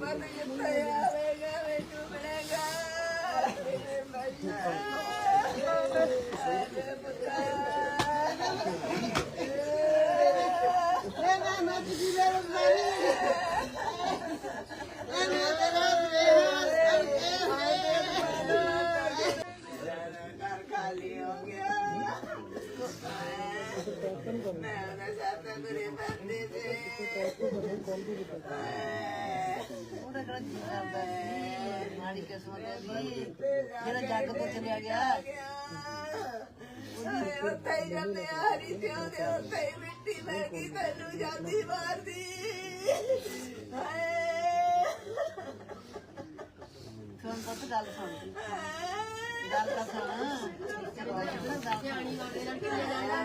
ਮੈਂ ਮੈਂ ਮੈਂ ਤੁਸੀਂ ਮੇਰੇ ਮਾਰੀ ਮੈਂ ਮਾੜੀ ਕਿਸਮਤ ਹੈ ਜੀ ਜਿਹੜਾ ਜੱਗ ਤੋਂ ਚਲਿਆ ਗਿਆ ਉੱਥੇ ਹੀ ਜਾਂਦੇ ਆ ਹਰੀ ਤੇ ਉਹਦੇ ਉੱਥੇ ਹੀ ਮਿੱਟੀ ਮੈਂ ਕੀ ਤੈਨੂੰ ਜਾਂਦੀ ਮਾਰਦੀ ਸੁਣ ਪੁੱਤ ਗੱਲ ਸੁਣ ਗੱਲ ਤਾਂ ਸੁਣ ਸਿਆਣੀ ਵਾਲੇ ਨਾਲ ਕਿੱਥੇ ਜਾਣਾ?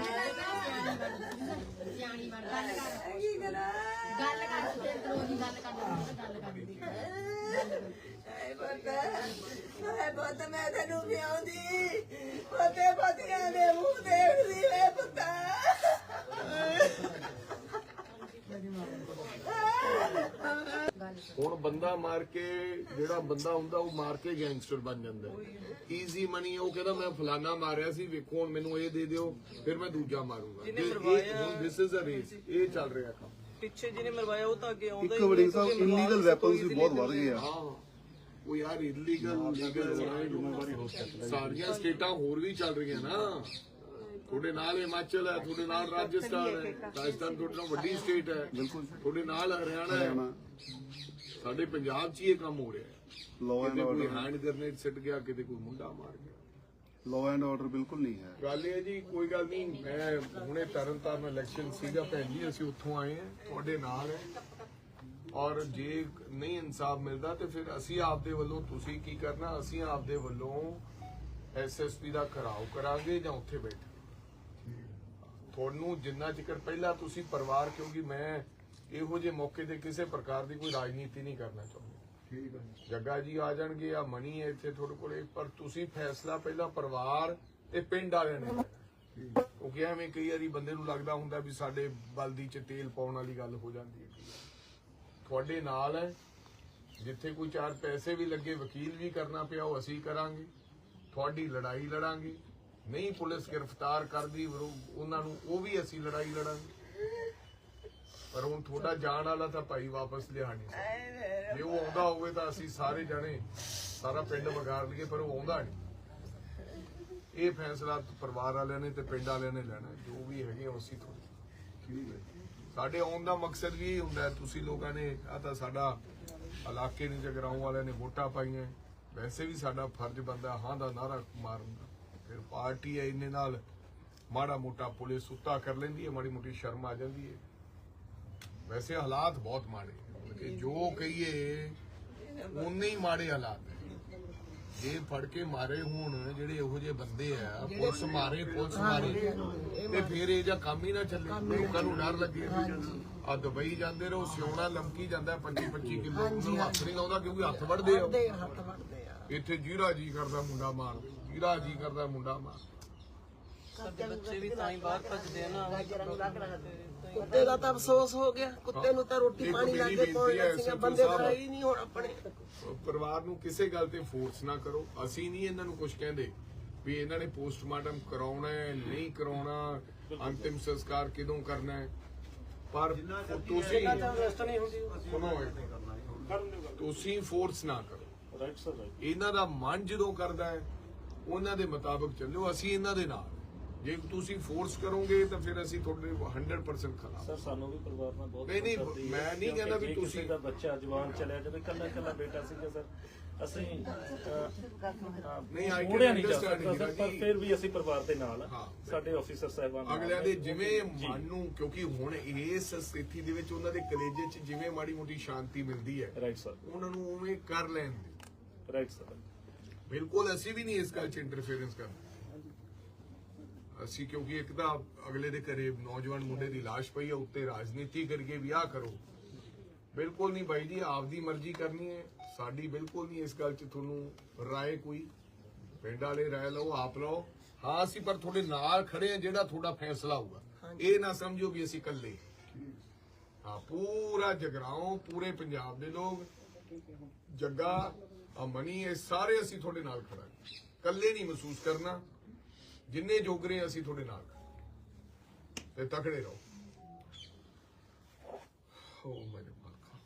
ਸਿਆਣੀ ਵਾਲ ਗੱਲ ਕਰ ਕੀ ਕਰਾਂ? ਗੱਲ ਕਰ ਤੇ ਰੋਜ਼ ਗੱਲ ਕਰ ਗੱਲ ਕਰਦੀ ਹਾਏ ਪੁੱਤ ਹਾਏ ਪੁੱਤ ਮੈਂ ਤੈਨੂੰ ਵਿਆਉਂਦੀ ਪੋਤੇ ਪੋਤੀਆਂ ਦੇ ਮੂੰਹ ਦੇਖਦੀ ਵੇ ਪੁੱਤਾ। ਹੁਣ ਬੰਦਾ ਮਾਰ ਕੇ ਜਿਹੜਾ ਬੰਦਾ ਹੁੰਦਾ ਉਹ ਮਾਰ ਕੇ ਗੈਂਗਸਟਰ ਬਣ ਜਾਂਦਾ ਈਜ਼ੀ ਮਨੀ ਉਹ ਕਹਿੰਦਾ ਮੈਂ ਫਲਾਨਾ ਮਾਰਿਆ ਸੀ ਵੇਖੋ ਹੁਣ ਮੈਨੂੰ ਇਹ ਦੇ ਦਿਓ ਫਿਰ ਮੈਂ ਦੂਜਾ ਮਾਰੂੰਗਾ। ਦਿਸ ਇਜ਼ ਅ ਰੇਸ ਇਹ ਚੱਲ ਰਿਹਾ ਕੰਮ। ਪਿੱਛੇ ਜਿਹਨੇ ਮਰਵਾਇਆ ਉਹ ਤਾਂ ਅੱਗੇ ਆਉਂਦਾ ਇੱਕ ਵੜੀ ਸਾਹਿਬ ਇਲੀਗਲ ਵੈਪਨਸ ਵੀ ਬਹੁਤ ਵੱਧ ਗਏ ਆ ਹਾਂ ਉਹ ਯਾਰ ਇਲੀਗਲ ਲੀਗਲ ਸਾਰੀਆਂ ਸਟੇਟਾਂ ਹੋਰ ਵੀ ਚੱਲ ਰਹੀਆਂ ਨਾ। ਤੁਹਾਡੇ ਨਾਲ ਹਿਮਾਚਲ ਹੈ ਤੁਹਾਡੇ ਨਾਲ ਰਾਜਸਥਾਨ ਹੈ ਰਾਜਸਥਾਨ ਤੁਹਾਡੇ ਨਾਲ ਵੱਡੀ ਸਟੇਟ ਹੈ ਬਿਲਕੁਲ। ਤੁਹਾਡੇ ਨਾਲ ਹਰਿਆਣਾ ਹੈ। ਸਾਡੇ ਪੰਜਾਬ 'ਚ ਹੀ ਇਹ ਕੰਮ ਹੋ ਰਿਹਾ ਹੈ। Law and order hand grenade ਸਿੱਟ ਗਿਆ ਕਿਤੇ ਕੋਈ ਮੁੰਡਾ ਮਾਰ ਗਿਆ। ਲਾਅ ਐਂਡ ਆਰਡਰ ਬਿਲਕੁਲ ਨਹੀਂ ਹੈ। ਗੱਲ ਇਹ ਹੈ ਜੀ, ਕੋਈ ਗੱਲ ਨਹੀਂ, ਮੈਂ ਹੁਣੇ ਤਰਨਤਾਰਨ ਇਲੈਕਸ਼ਨ ਸੀਗਾ ਭੈਣ ਜੀ, ਅਸੀਂ ਉੱਥੋਂ ਆਏ ਹਾਂ, ਤੁਹਾਡੇ ਨਾਲ ਹੈ। ਔਰ ਜੇ ਨਹੀਂ ਇਨਸਾਫ ਮਿਲਦਾ ਤੇ ਫਿਰ ਅਸੀਂ ਆਪਦੇ ਵੱਲੋਂ, ਤੁਸੀਂ ਕੀ ਕਰਨਾ, ਅਸੀਂ ਆਪਦੇ ਵੱਲੋਂ ਐਸਐਸਪੀ ਦਾ ਘਰਾਓ ਕਰਾਂਗੇ ਜਾਂ ਉੱਥੇ ਬੈਠੇ। ਤੁਹਾਨੂੰ ਜਿੰਨਾ ਚਿਕਰ ਪਹਿਲਾਂ ਤੁਸੀਂ ਪਰਿਵਾਰ, ਕਿਉਂਕਿ ਮੈਂ ਇਹੋ ਜਿਹੇ ਮੌਕੇ ਤੇ ਕਿਸੇ ਪ੍ਰਕਾਰ ਦੀ ਕੋਈ ਰਾਜਨੀਤੀ ਨਹੀਂ ਕਰਨਾ ਚਾਹੁੰਦਾ। ਠੀਕ ਹੈ ਜੱਗਾ ਜੀ ਆ ਜਾਣਗੇ ਆ ਮਣੀ ਹੈ ਇੱਥੇ ਤੁਹਾਡੇ ਕੋਲੇ। ਪਰ ਤੁਸੀਂ ਫੈਸਲਾ ਪਹਿਲਾਂ ਪਰਿਵਾਰ ਤੇ ਪਿੰਡ ਵਾਲਿਆਂ ਨੇ ਲੈਣਾ। ਕਿਉਂਕਿ ਐਵੇਂ ਕਈ ਵਾਰੀ ਬੰਦੇ ਨੂੰ ਲੱਗਦਾ ਹੁੰਦਾ ਵੀ ਸਾਡੇ ਬਲਦੀ ਚ ਤੇਲ ਪਾਉਣ ਵਾਲੀ ਗੱਲ ਹੋ ਜਾਂਦੀ ਹੈ। ਤੁਹਾਡੇ ਨਾਲ ਹੈ। ਜਿੱਥੇ ਕੋਈ ਚਾਰ ਪੈਸੇ ਵੀ ਲੱਗੇ ਵਕੀਲ ਵੀ ਕਰਨਾ ਪਿਆ ਉਹ ਅਸੀਂ ਕਰਾਂਗੇ। ਤੁਹਾਡੀ ਲੜਾਈ ਲੜਾਂਗੇ। ਨਹੀਂ ਪੁਲਿਸ ਗ੍ਰਿਫਤਾਰ ਕਰਦੀ ਉਹਨਾਂ ਨੂੰ ਉਹ ਵੀ ਅਸੀਂ ਲੜਾਈ ਲੜਾਂਗੇ। ਪਰ ਹੁਣ ਤੁਹਾਡਾ ਜਾਣ ਵਾਲਾ ਤਾਂ ਭਾਈ ਵਾਪਸ ਲਿਆ ਨਹੀਂ ਸਕਦਾ। ਜੇ ਉਹ ਆਉਂਦਾ ਹੋਵੇ ਤਾਂ ਅਸੀਂ ਸਾਰੇ ਜਾਣੇ ਸਾਰਾ ਪਿੰਡ ਵਗਾਰ ਲਈਏ, ਪਰ ਉਹ ਆਉਂਦਾ ਨਹੀਂ। ਇਹ ਫੈਸਲਾ ਪਰਿਵਾਰ ਵਾਲਿਆਂ ਨੇ ਤੇ ਪਿੰਡ ਵਾਲਿਆਂ ਨੇ ਲੈਣਾ ਜੋ ਵੀ ਹੈਗੇ ਉਹ ਅਸੀਂ ਸਾਡੇ ਆਉਣ ਦਾ ਮਕਸਦ ਵੀ ਇਹ ਹੁੰਦਾ ਤੁਸੀਂ ਲੋਕਾਂ ਨੇ ਆ ਤਾਂ ਸਾਡਾ ਇਲਾਕੇ ਨੂੰ, ਜਗਰਾਉਂ ਵਾਲਿਆਂ ਨੇ ਵੋਟਾਂ ਪਾਈਆਂ। ਵੈਸੇ ਵੀ ਸਾਡਾ ਫਰਜ਼ ਬੰਦਾ ਹਾਂ ਦਾ ਨਾਰਾ ਮਾਰਨ ਦਾ। ਫਿਰ ਪਾਰਟੀ ਹੈ ਇਹਨੇ ਨਾਲ ਮਾੜਾ ਮੋਟਾ ਪੁਲਿਸ ਸੁੱਤਾ ਕਰ ਲੈਂਦੀ ਹੈ, ਮਾੜੀ ਮੋਟੀ ਸ਼ਰਮ ਆ ਜਾਂਦੀ ਹੈ। ਵੈਸੇ ਹਾਲਾਤ ਬਹੁਤ ਮਾੜੇ ਹੈ। ਮਤਲਬ ਕਿ ਜੋ ਕਹੀਏ ਉਨੇ ਹੀ ਮਾੜੇ ਹਾਲਾਤ ਜੇ ਫੜ ਕੇ ਮਾਰੇ ਹੋਣ ਜਿਹੜੇ ਇਹੋ ਜਿਹੇ ਬੰਦੇ ਆ ਪੁਲਿਸ ਮਾਰੇ ਪੁਲਿਸ ਮਾਰੇ ਤੇ ਫਿਰ ਇਹ ਜਾਂ ਕੰਮ ਹੀ ਨਾ ਚੱਲੇ। ਲੋਕਾਂ ਨੂੰ ਡਰ ਲੱਗੇ। ਆ ਦੁਬਈ ਜਾਂਦੇ ਰਹੋ ਸਿਉਣਾ ਲੰਕੀ ਜਾਂਦਾ 25 25 ਕਿਲੋ ਹੱਥ ਨਹੀਂ ਲਾਉਂਦਾ ਕਿਉਂਕਿ ਹੱਥ ਵੜਦੇ ਆ। ਇੱਥੇ ਜੀਰਾ ਜੀ ਕਰਦਾ ਮੁੰਡਾ ਮਾਰ ਜੀਰਾ ਜੀ ਕਰਦਾ ਮੁੰਡਾ ਮਾਰ ਸਾਡੇ ਬੱਚੇ ਵੀ ਤਾਂ ਹੀ ਬਾਹਰ ਭੱਜਦੇ ਆ ਨਾ। ਕੁੱਤੇ ਦਾ ਤਾਂ ਅਫਸੋਸ ਹੋ ਗਿਆ। ਕੁੱਤੇ ਨੂੰ ਤਾਂ ਰੋਟੀ ਇੱਕ ਪਾਣੀ ਲਾ ਮੇਰੀ ਕੇ ਪਾਉਣ ਬੇਨਤੀ ਹੈ, ਸੀਗਾ ਸਰਪੰਚ ਬੰਦੇ ਸਾਹਿਬ। ਖਾਈ ਨਹੀਂ ਹੁਣ ਆਪਣੇ। ਪਰਿਵਾਰ ਨੂੰ ਕਿਸੇ ਗੱਲ ਤੇ ਫੋਰਸ ਨਾ ਕਰੋ। ਅਸੀਂ ਨਹੀਂ ਇਹਨਾਂ ਨੂੰ ਕੁਝ ਕਹਿੰਦੇ ਵੀ ਇਹਨਾਂ ਨੇ ਪੋਸਟਮਾਰਟਮ ਕਰਾਉਣਾ ਹੈ ਨਹੀਂ ਕਰਾਉਣਾ ਅੰਤਿਮ ਸੰਸਕਾਰ ਕਿਦੋਂ ਕਰਨਾ ਹੈ। ਪਰ ਤੁਸੀਂ। ਤੁਸੀਂ ਫੋਰਸ ਨਾ ਕਰੋ। ਰਾਈਟ ਸਰ ਇਹਨਾਂ ਦਾ ਮਨ ਜਦੋਂ ਕਰਦਾ ਹੈ ਉਹਨਾਂ ਦੇ ਮੁਤਾਬਕ ਚੱਲੋ ਅਸੀਂ ਇਹਨਾਂ ਦੇ ਨਾਲ। ਜੇ ਤੁਸੀਂ ਫੋਰਸ ਕਰੋਗੇ ਤਾਂ ਫਿਰ ਅਸੀਂ ਤੁਹਾਡੇ 100% ਖਿਲਾਫ ਸਰ ਸਾਨੂੰ ਵੀ ਪਰਿਵਾਰ ਨਾਲ ਬਹੁਤ ਨਹੀਂ, ਨਹੀਂ, ਮੈਂ ਨਹੀਂ ਕਹਿੰਦਾ ਵੀ ਤੁਸੀਂ- ਦਾ ਬੱਚਾ ਜਵਾਨ ਚਲਿਆ ਜਾਵੇ ਕੱਲਾ ਕੱਲਾ ਬੇਟਾ ਸੀਗਾ ਸਰ ਅਸੀਂ ਨਹੀਂ ਆਈ ਕੈਨ ਅੰਡਰਸਟੈਂਡ ਪਰ ਫਿਰ ਵੀ ਅਸੀਂ ਪਰਿਵਾਰ ਦੇ ਨਾਲ। ਸਾਡੇ ਆਫੀਸਰ ਸਾਹਿਬਾਨ ਅਗਲਿਆਂ ਦੇ ਜਿਵੇਂ। ਮਨ ਨੂੰ ਕਿਉਂਕਿ ਹੁਣ ਇਸ ਸਥਿਤੀ ਦੇ ਵਿੱਚ ਉਹਨਾਂ ਦੇ ਕਲੇਜੇ 'ਚ ਜਿਵੇਂ ਮਾੜੀ ਮੋਟੀ ਸ਼ਾਂਤੀ ਮਿਲਦੀ ਹੈ ਰਾਈਟ ਸਰ ਉਹਨਾਂ ਨੂੰ ਉਵੇਂ ਕਰ ਲੈਣ ਰਾਈਟ ਸਰ ਬਿਲਕੁਲ ਅਸੀਂ ਵੀ ਨਹੀਂ ਇਸ ਗੱਲ 'ਚ ਇੰਟਰਫੇਰੈਂਸ ਕਰਦੇ। ਅਸੀਂ ਕਿਉਂਕਿ ਇੱਕ ਤਾਂ ਅਗਲੇ ਦੇ ਘਰੇ ਨੌਜਵਾਨ ਮੁੰਡੇ ਦੀ ਲਾਸ਼ ਪਈ ਹੈ ਉੱਤੇ ਰਾਜਨੀਤੀ ਕਰਕੇ ਵਿਆਹ ਕਰੋ। ਬਿਲਕੁਲ ਨਹੀਂ ਬਾਈ ਜੀ ਆਪਦੀ ਮਰਜ਼ੀ ਕਰਨੀ ਹੈ। ਸਾਡੀ ਬਿਲਕੁਲ ਨਹੀਂ ਇਸ ਗੱਲ 'ਚ ਤੁਹਾਨੂੰ ਰਾਏ ਕੋਈ। ਪਿੰਡ ਵਾਲੇ ਰਾਏ ਲਓ ਆਪ ਲਓ। ਹਾਂ ਅਸੀਂ ਪਰ ਤੁਹਾਡੇ ਨਾਲ ਖੜੇ ਆ ਜਿਹੜਾ ਤੁਹਾਡਾ ਫੈਸਲਾ ਹੋਊਗਾ। ਇਹ ਨਾ ਸਮਝੋ ਵੀ ਅਸੀਂ ਇਕੱਲੇ ਹਾਂ। ਪੂਰਾ ਜਗਰਾਉਂ ਪੂਰੇ ਪੰਜਾਬ ਦੇ ਲੋਕ। ਜੱਗਾ ਆ ਮਨੀ ਇਹ ਸਾਰੇ ਅਸੀਂ ਤੁਹਾਡੇ ਨਾਲ ਖੜਾਂਗੇ ਇਕੱਲੇ ਨਹੀਂ ਮਹਿਸੂਸ ਕਰਨਾ। ਜਿੰਨੇ ਜੋਗਰੇ ਅਸੀਂ ਤੁਹਾਡੇ ਨਾਲ। ਤੇ ਤਕੜੇ ਰਹੋ। ਹੋ ਮੇਰੇ ਮਾਲਕਾ।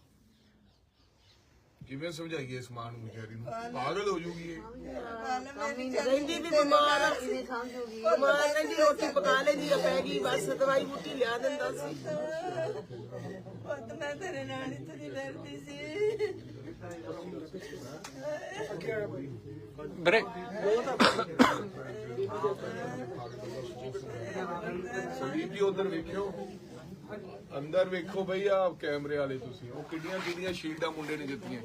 ਕਿਵੇਂ ਸਮਝਾਈਏ ਇਸ ਮਾਂ ਨੂੰ ਵਿਚਾਰੀ ਨੂੰ? ਪਾਗਲ। ਹੋ ਜੂਗੀ ਇਹ। ਰਹਿੰਦੀ ਵੀ ਬਿਮਾਰ ਆ। ਇਹਦੀ ਸਮਝੂਗੀ ਬਿਮਾਰ ਰਹਿੰਦੀ ਰੋਟੀ ਪਕਾ ਲੈਂਦੀ ਆ ਪੈ ਗਈ ਬਸ ਦਵਾਈ ਬੂਟੀ ਲਿਆ ਦਿੰਦਾ ਸੀ। ਪੁੱਤ ਮੈਂ ਤੇਰੇ ਨਾਲ ਹੀ ਤੁਰੀ ਫਿਰਦੀ ਸੀ। ਵੀਰੇ ਸੰਦੀਪ ਜੀ, ਉਧਰ ਵੇਖਿਓ। ਅੰਦਰ ਵੇਖੋ ਬਈ ਆ ਕੈਮਰੇ ਵਾਲੇ ਤੁਸੀਂ। ਉਹ ਕਿੱਡੀਆਂ ਕਿੱਡੀਆਂ ਸ਼ੀਲਡਾਂ ਮੁੰਡੇ ਨੇ ਦਿੱਤੀਆਂ।